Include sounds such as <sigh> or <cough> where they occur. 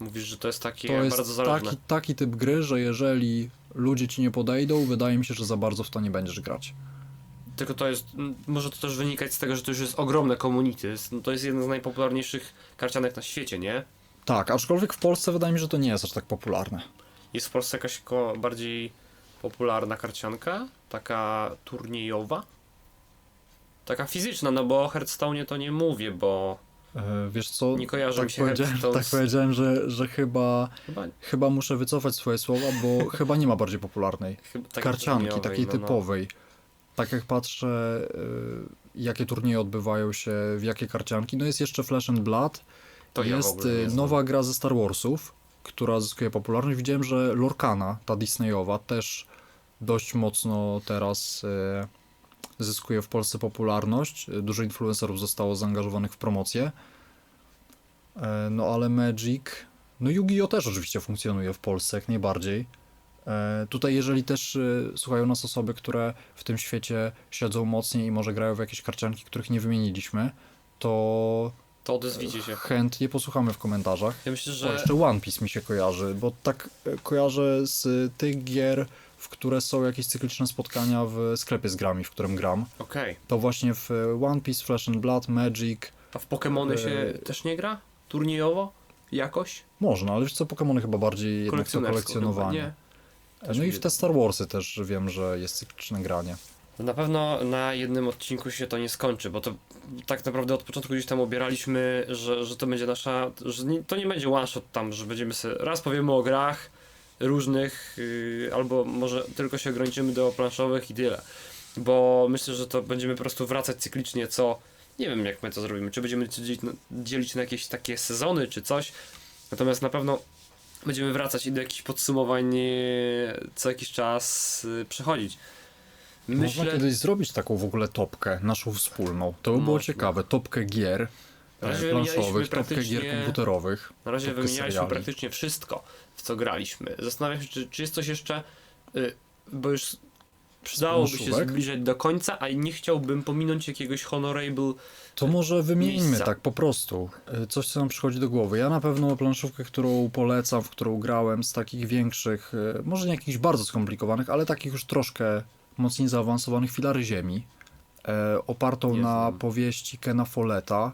Mówisz, że to jest takie To jest bardzo zależne. taki, taki typ gry, że jeżeli ludzie ci nie podejdą, wydaje mi się, że za bardzo w to nie będziesz grać. Tylko to jest, może to też wynikać z tego, że to już jest ogromne community. No To jest jeden z najpopularniejszych karcianek na świecie, nie? Tak, aczkolwiek w Polsce wydaje mi się, że to nie jest aż tak popularne. Jest w Polsce jakaś bardziej popularna karcianka, taka turniejowa. Taka fizyczna, no bo o Hearthstone to nie mówię, bo E, Wiesz co, nie kojarzy tak mi się powiedziałem, tak powiedziałem że, że chyba, chyba, chyba muszę wycofać swoje słowa, bo <laughs> chyba nie ma bardziej popularnej. chyba karcianki, takiej no, no. typowej. Tak jak patrzę, y, jakie turnieje odbywają się, w jakie karcianki, no jest jeszcze Flash and Blood, To ja jest y, znam. nowa gra ze Star Warsów, która zyskuje popularność. Widziałem, że Lorcana, ta Disneyowa, też dość mocno teraz zyskuje w Polsce popularność. Y, Dużo influencerów zostało zaangażowanych w promocję. E, No ale Magic, no Yu-Gi-Oh też oczywiście funkcjonuje w Polsce jak najbardziej. E, Tutaj jeżeli też słuchają nas osoby, które w tym świecie siedzą mocniej i może grają w jakieś karcianki, których nie wymieniliśmy, to To odezwijcie się. chętnie posłuchamy w komentarzach. Ja myślę, O, że jeszcze One Piece mi się kojarzy, bo tak e, kojarzę z tych gier, w które są jakieś cykliczne spotkania w sklepie z grami, w którym gram. okej. To właśnie w e, One Piece, Flash and Blood, Magic, A w Pokemony się E, też nie gra? Turniejowo? Jakoś? można, ale wiesz co, Pokémony chyba bardziej jednak to kolekcjonowanie. chyba, No i w te Star Warsy też wiem, że jest cykliczne granie. Na pewno na jednym odcinku się to nie skończy, bo to tak naprawdę od początku gdzieś tam obieraliśmy, że, że to będzie nasza, że nie, to nie będzie one shot tam, że będziemy sobie, raz powiemy o grach różnych, yy, albo może tylko się ograniczymy do planszowych i tyle. Bo myślę, że to będziemy po prostu wracać cyklicznie co, nie wiem jak my to zrobimy, czy będziemy dzielić na, dzielić na jakieś takie sezony, czy coś, natomiast na pewno będziemy wracać i do jakichś podsumowań yy, co jakiś czas yy, przechodzić. Można kiedyś zrobić taką w ogóle topkę, naszą wspólną. To by było Można. ciekawe. Topkę gier Na razie planszowych, topkę gier komputerowych. Na razie wymienialiśmy seriali. praktycznie wszystko, w co graliśmy. Zastanawiam się, czy, czy jest coś jeszcze, y, bo już przydałoby się zbliżać do końca, a nie chciałbym pominąć jakiegoś honorable. To może wymieńmy miejsca. tak po prostu. Y, Coś, co nam przychodzi do głowy. Ja na pewno planszówkę, którą polecam, w którą grałem z takich większych, y, może nie jakichś bardzo skomplikowanych, ale takich już troszkę mocniej zaawansowanych filary ziemi. Opartą Nie na znam. powieści Kena Folletta.